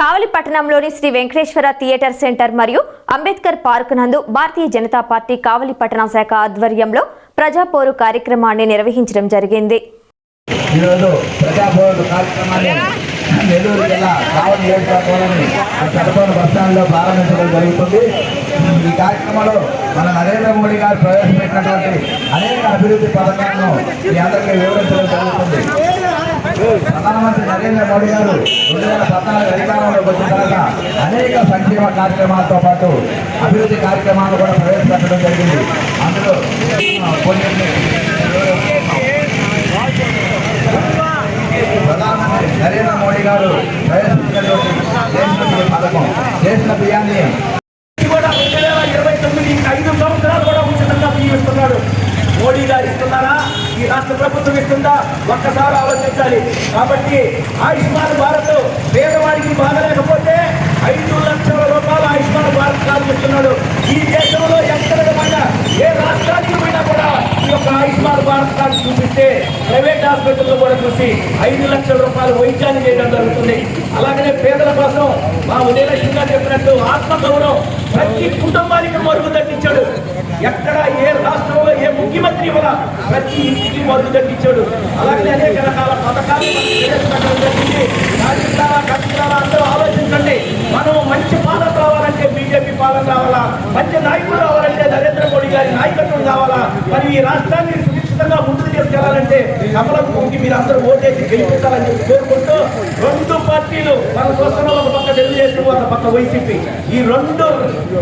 కావలి పట్టణంలోని Shri Venkateswara theatre centre మరియు Ambedkar park నందు భారతీయ జనతా పార్టీ కావలి పట్టణ శాఖ ఆధ్వర్యంలో ప్రజాపోరు కార్యక్రమాన్ని నిర్వహించడం జరిగింది. ఈరోజు ప్రజాభవన్ కార్యక్రమాన్ని నెల్లూరు జిల్లా కావలి నియోజకవర్గంలోని చట్టపూర్ బస్ స్టాండ్లో ప్రారంభించడం జరుగుతుంది. ఈ కార్యక్రమంలో మన నరేంద్ర మోడీ గారు ప్రవేశపెట్టినటువంటి అనేక అభివృద్ధి పథకాలను మీ అందరికీ వివరించడం జరుగుతుంది. ప్రధానమంత్రి నరేంద్ర మోడీ గారు రెండు వేల పద్నాలుగు అధికారంలోకి వచ్చిన తర్వాత అనేక సంక్షేమ కార్యక్రమాలతో పాటు అభివృద్ధి కార్యక్రమాలను కూడా ప్రవేశపెట్టడం జరిగింది. అందులో కొన్ని ప్రధానమంత్రి నరేంద్ర మోడీ గారు ప్రవేశించినటువంటి దేశీయ పథకం చేసిన బియ్యాన్ని ఇరవై తొమ్మిది ఐదు సంవత్సరాలు కూడా ఉచితంగా బియ్యం ఇస్తున్నాడు. మోడీ గారు ఇస్తున్నారా? ఈ రాష్ట్ర ప్రభుత్వం ఇస్తుందా? ఒక్కసారి ఆలోచించాలి. కాబట్టి ఆయుష్మాన్ భారత్ పేదవాడికి బాగలేకపోతే ఐదు లక్షల రూపాయలు ఆయుష్మాన్ భారత్ కార్డు ఇస్తున్నాడు. ఈ దేశంలో ఎక్కడ పోయినా ఏ రాష్ట్రానికి పోయినా కూడా ఈ యొక్క ఆయుష్మాన్ కార్డు చూపిస్తే ప్రైవేట్ హాస్పిటల్లో కూడా చూసి ఐదు లక్షల రూపాయలు వైద్యాన్ని చేయడం జరుగుతుంది. అలాగనే పేదల కోసం మా ఉదయలక్ష్మి గారు చెప్పినట్టు ఆత్మగౌరవం ప్రతి కుటుంబానికి మరుగు తగ్గించాడు ఎక్కడ ఏ రాష్ట్రంలో ఏ ముఖ్యమంత్రి కూడా ప్రతి ఇంటికి మరుగు తగ్గించాడు అలాగే అనేక రకాల పథకాలు జరిగింది రాజకీయాల కష్టాల అందరూ ఆలోచించండి. మనం మంచి పాలన రావాలంటే బీజేపీ పాలన రావాలా మంచి నాయకుడు రావాలంటే నరేంద్ర మోడీ గారి నాయకత్వం కావాలా? మరి ఈ రాష్ట్రాన్ని ముందుకు తీసుకెళ్ళాలంటే కమలం పువ్వుకి మీరు అందరూ ఓటేసి గెలిపించాలని చెప్పి కోరుకుంటూ రెండు పార్టీలు మన చూస్తున్న ఒక పక్క తెలుగుదేశం ఒక పక్క వైసీపీ. ఈ రెండు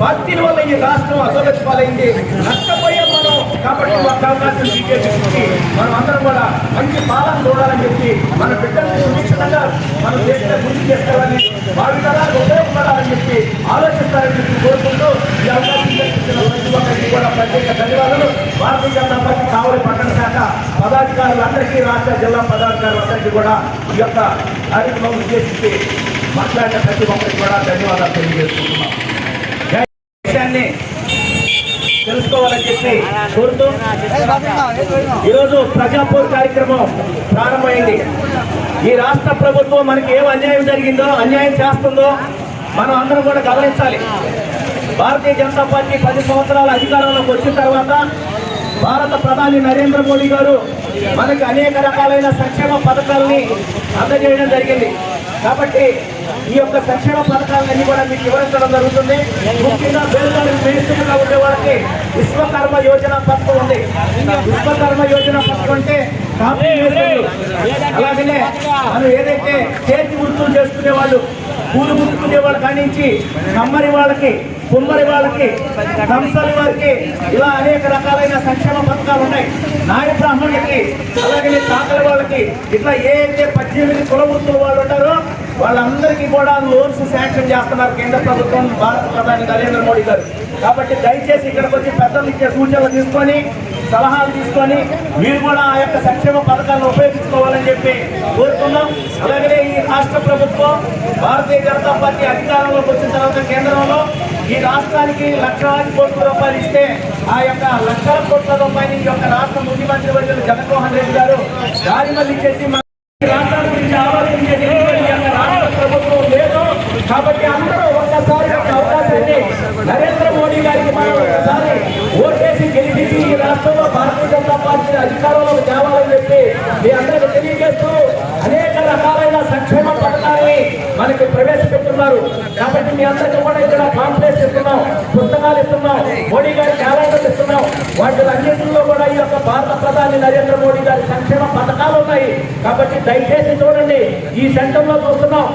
పార్టీల వల్ల ఈ రాష్ట్రం అధోగతి పాలైంది. నష్టపోయే మనం కాబట్టి ఒక అవకాశం బీజేపీకి మనం అందరం కూడా మంచి పాలన చూడాలని చెప్పి మన బిడ్డల్ని సురక్షితంగా మనం దేశంలో గుర్తు చేసుకోవాలని భావి తరాలకు ఉపయోగపడాలని చెప్పి ఆలోచిస్తారని చెప్పి కోరుకుంటూ ఈ అవకాశం కల్పించిన ప్రతి ఒక్కరికి కూడా ప్రత్యేక ధన్యవాదాలు. భారతీయ జనతా పార్టీ కావలి పట్టణ శాఖ పదాధికారులందరికీ రాష్ట్ర జిల్లా పదాధికారులందరికీ కూడా ఈ యొక్క కార్యక్రమం ఉద్దేశించి మాట్లాడిన ప్రతి ఒక్కరికి కూడా ధన్యవాదాలు తెలియజేసుకుంటున్నాం. విషయాన్ని తెలుసుకోవాలని చెప్పి కోరుతూ ఈరోజు ప్రజాపూర్ కార్యక్రమం ప్రారంభమైంది. ఈ రాష్ట్ర ప్రభుత్వం మనకి ఏం అన్యాయం జరిగిందో అన్యాయం చేస్తుందో మనం అందరం కూడా గమనించాలి. భారతీయ జనతా పార్టీ పది సంవత్సరాల అధికారంలోకి వచ్చిన తర్వాత భారత ప్రధాని నరేంద్ర మోడీ గారు మనకి అనేక రకాలైన సంక్షేమ పథకాలని అందజేయడం జరిగింది. కాబట్టి ఈ యొక్క సంక్షేమ పథకాలన్నీ కూడా మీకు వివరించడం జరుగుతుంది. ముఖ్యంగా పేదవాళ్ళకి మేస్తుగా ఉండే వాళ్ళకి విశ్వకర్మ యోజన పథకం ఉంది. విశ్వకర్మ యోజన పథకం అంటే అలాగనే మనం ఏదైతే చేతి వృత్తులు చేసుకునే వాళ్ళు పూలు పుట్టుకునే వాళ్ళు కానించి కమ్మరి వాళ్ళకి కుమ్మరి వాళ్ళకి కంసలి వారికి ఇలా అనేక రకాలైన సంక్షేమ పథకాలు ఉన్నాయి. నాయ బ్రాహ్మణులకి అలాగే చాకలి వాళ్ళకి ఇట్లా ఏ అయితే పద్దెనిమిది కుల వాళ్ళు ఉంటారో వాళ్ళందరికీ కూడా లోన్స్ శాంక్షన్ చేస్తున్నారు కేంద్ర ప్రభుత్వం భారత ప్రధాని నరేంద్ర మోడీ గారు. కాబట్టి దయచేసి ఇక్కడికి వచ్చి పెద్దలు ఇచ్చే సూచనలు తీసుకొని సలహాలు తీసుకొని మీరు కూడా ఆ యొక్క సంక్షేమ పథకాలను ఉపయోగించుకోవాలని చెప్పి కోరుతున్నాం. అలాగే ఈ రాష్ట్ర ప్రభుత్వం భారతీయ జనతా పార్టీ అధికారంలోకి వచ్చిన తర్వాత కేంద్రంలో ఈ రాష్ట్రానికి లక్షలాది కోట్ల రూపాయలు ఇస్తే ఆ యొక్క లక్షల కోట్ల రూపాయలు ఈ యొక్క రాష్ట్ర ముఖ్యమంత్రి వర్యులు జగన్మోహన్ రెడ్డి గారు దారి మళ్ళీ చేసి మన రాష్ట్రాల గురించి ఆలోచించేది ఈ యొక్క రాష్ట్ర ప్రభుత్వం లేదు. కాబట్టి అందరూ ఒక్కసారి అవకాశాన్ని నరేంద్ర మోడీ గారికి మనం పార్టీ అధికారంలో తేవాలని చెప్పి మీ అందరికీ తెలియజేస్తూ అనేక రకాలైన సంక్షేమ పథకాలని మనకి ప్రవేశపెట్టున్నారు. కాబట్టి మీ అందరికీ కూడా ఇక్కడ కాన్ఫరెన్స్ ఇస్తున్నాం పుస్తకాలు ఇస్తున్నాం మోడీ గారి క్యాలెండర్ ఇస్తున్నాం. వాటి అన్నింటిలో కూడా ఈ యొక్క భారత ప్రధాని నరేంద్ర మోడీ గారి సంక్షేమ పథకాలు ఉన్నాయి. కాబట్టి దయచేసి చూడండి ఈ సెంటర్లో చూస్తున్నాం.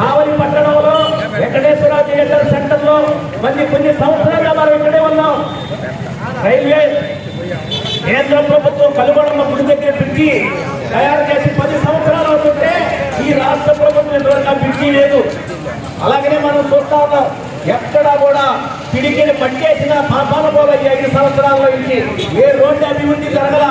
కావలి పట్టణంలో వెంకటేశ్వర థియేటర్ సెంటర్లో మళ్ళీ కొన్ని కొన్ని సంవత్సరాలుగా మనం ఇక్కడే ఉన్నాం. రైల్వే కేంద్ర ప్రభుత్వం కలుగొడమ్మ గుడి దగ్గర పిలిచి తయారు చేసి పది సంవత్సరాలు అవుతుంటే ఈ రాష్ట్ర ప్రభుత్వం ఇంతవరకు పిచ్చి లేదు. అలాగనే మనం చూస్తా ఉన్నాం. ఎక్కడా కూడా పిడికిని పట్టేసిన పాపాల పోల ఐదు సంవత్సరాల్లో ఇచ్చి ఏ రోడ్డు అభివృద్ధి జరగల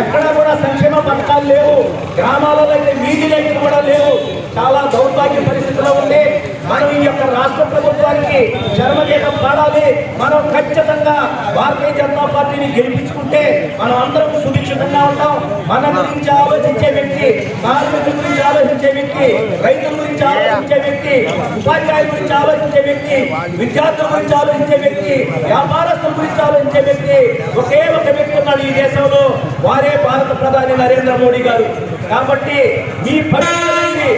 ఎక్కడా కూడా సంక్షేమ పథకాలు లేవు. గ్రామాలలో అయితే వీధి లైట్లు కూడా లేవు. చాలా దౌర్భాగ్య పరిస్థితిలో ఉంది మనం ఈ యొక్క రాష్ట్ర ప్రభుత్వానికి చర్మదేహం పాడాలి. మనం ఖచ్చితంగా భారతీయ జనతా పార్టీని గెలిపించుకుంటే మనం అందరం సుభిక్షితంగా ఉంటాం. మన గురించి ఆలోచించే వ్యక్తి కార్మికుల గురించి ఆలోచించే వ్యక్తి రైతుల గురించి ఆలోచించే వ్యక్తి ఉపాధ్యాయుల గురించి ఆలోచించే వ్యక్తి విద్యార్థుల గురించి ఆలోచించే వ్యక్తి వ్యాపారస్తుల గురించి ఆలోచించే వ్యక్తి ఒకే ఒక వ్యక్తి ఉన్నాడు ఈ దేశంలో వారే భారత ప్రధాని నరేంద్ర మోడీ గారు. కాబట్టి మీ పరిస్థితి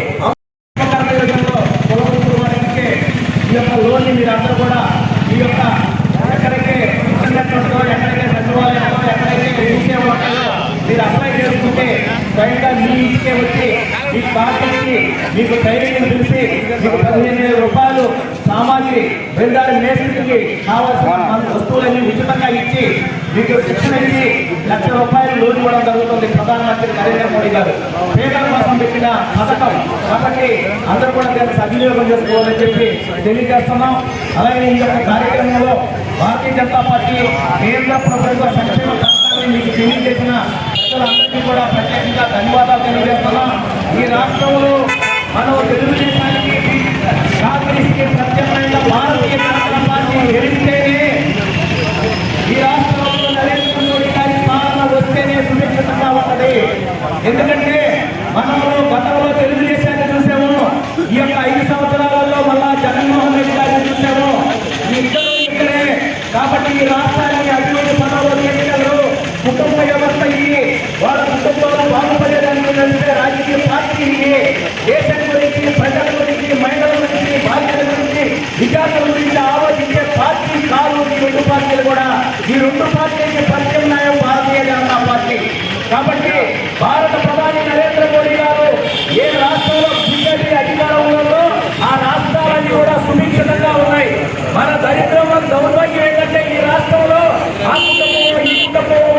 ఈ యొక్క లోన్ని మీరు అందరూ కూడా ఈ యొక్క ఎక్కడైతే ఇంటర్నెట్లో ఎక్కడైతే సచివాలయంలో ఎక్కడైతే భూసేవలో మీరు అప్లై చేసుకుంటే స్వయంగా మీ ఇంటికే వచ్చి మీకు పార్టీకి మీకు ట్రైనింగ్ తెలిసి మీకు పదిహేను వేల రూపాయలు సామాగ్రి బృందాల మేస్త్రికి కావాల్సిన వస్తువులన్నీ ఉచితంగా ఇచ్చి మీకు శిక్షణ ఇచ్చి లక్ష రూపాయలు లోన్ ఇవ్వడం జరుగుతుంది ప్రధానమంత్రి నరేంద్ర మోడీ గారు. పేదల కోసం పెట్టిన పథకం. కాబట్టి అందరూ కూడా దాన్ని సద్వినియోగం చేసుకోవాలని చెప్పి తెలియజేస్తున్నాం. అలాగే ఈ యొక్క కార్యక్రమంలో భారతీయ జనతా పార్టీ కేంద్ర ప్రభుత్వ సంక్షేమ పథకాన్ని మీకు తెలియజేసిన ప్రజలందరికీ కూడా ప్రత్యేకంగా ధన్యవాదాలు తెలియజేస్తున్నాం. ఈ రాష్ట్రంలో మనం తెలుగుదేశానికి కాంగ్రెస్కి భారతీయ జనతా పార్టీ గెలిస్తేనే ఈ రాష్ట్రంలో నరేంద్ర మోడీ గారి పాలన వస్తేనే సురక్షితంగా ఉంటది. ఎందుకంటే మనము గతంలో తెలుగుదేశాన్ని చూసాము. ఈ యొక్క ఐదు సంవత్సరాలలో మళ్ళా జగన్మోహన్ రెడ్డి గారిని చూసాము. ఈ ఇద్దరు ఇద్దరే కాబట్టి ఈ రాష్ట్రానికి అటువంటి పదవులు చేయగలరు కుటుంబ వ్యవస్థ ఇది వాళ్ళ కుటుంబంలో బాగుపడేదానికి రాజకీయ పార్టీ ఇది దేశం ఈ రెండు పార్టీలకి ప్రత్యామ్నాయం భారతీయ జనతా పార్టీ. కాబట్టి భారత ప్రధాని నరేంద్ర మోడీ గారు ఏ రాష్ట్రంలో బీజేపీ అధికారంలో ఆ రాష్ట్రాలన్నీ కూడా సుభిక్షితంగా ఉన్నాయి. మన దరిద్రం దౌర్భాగ్యం ఏంటంటే ఈ రాష్ట్రంలో ఆ కుటుంబం ఈ కుటుంబం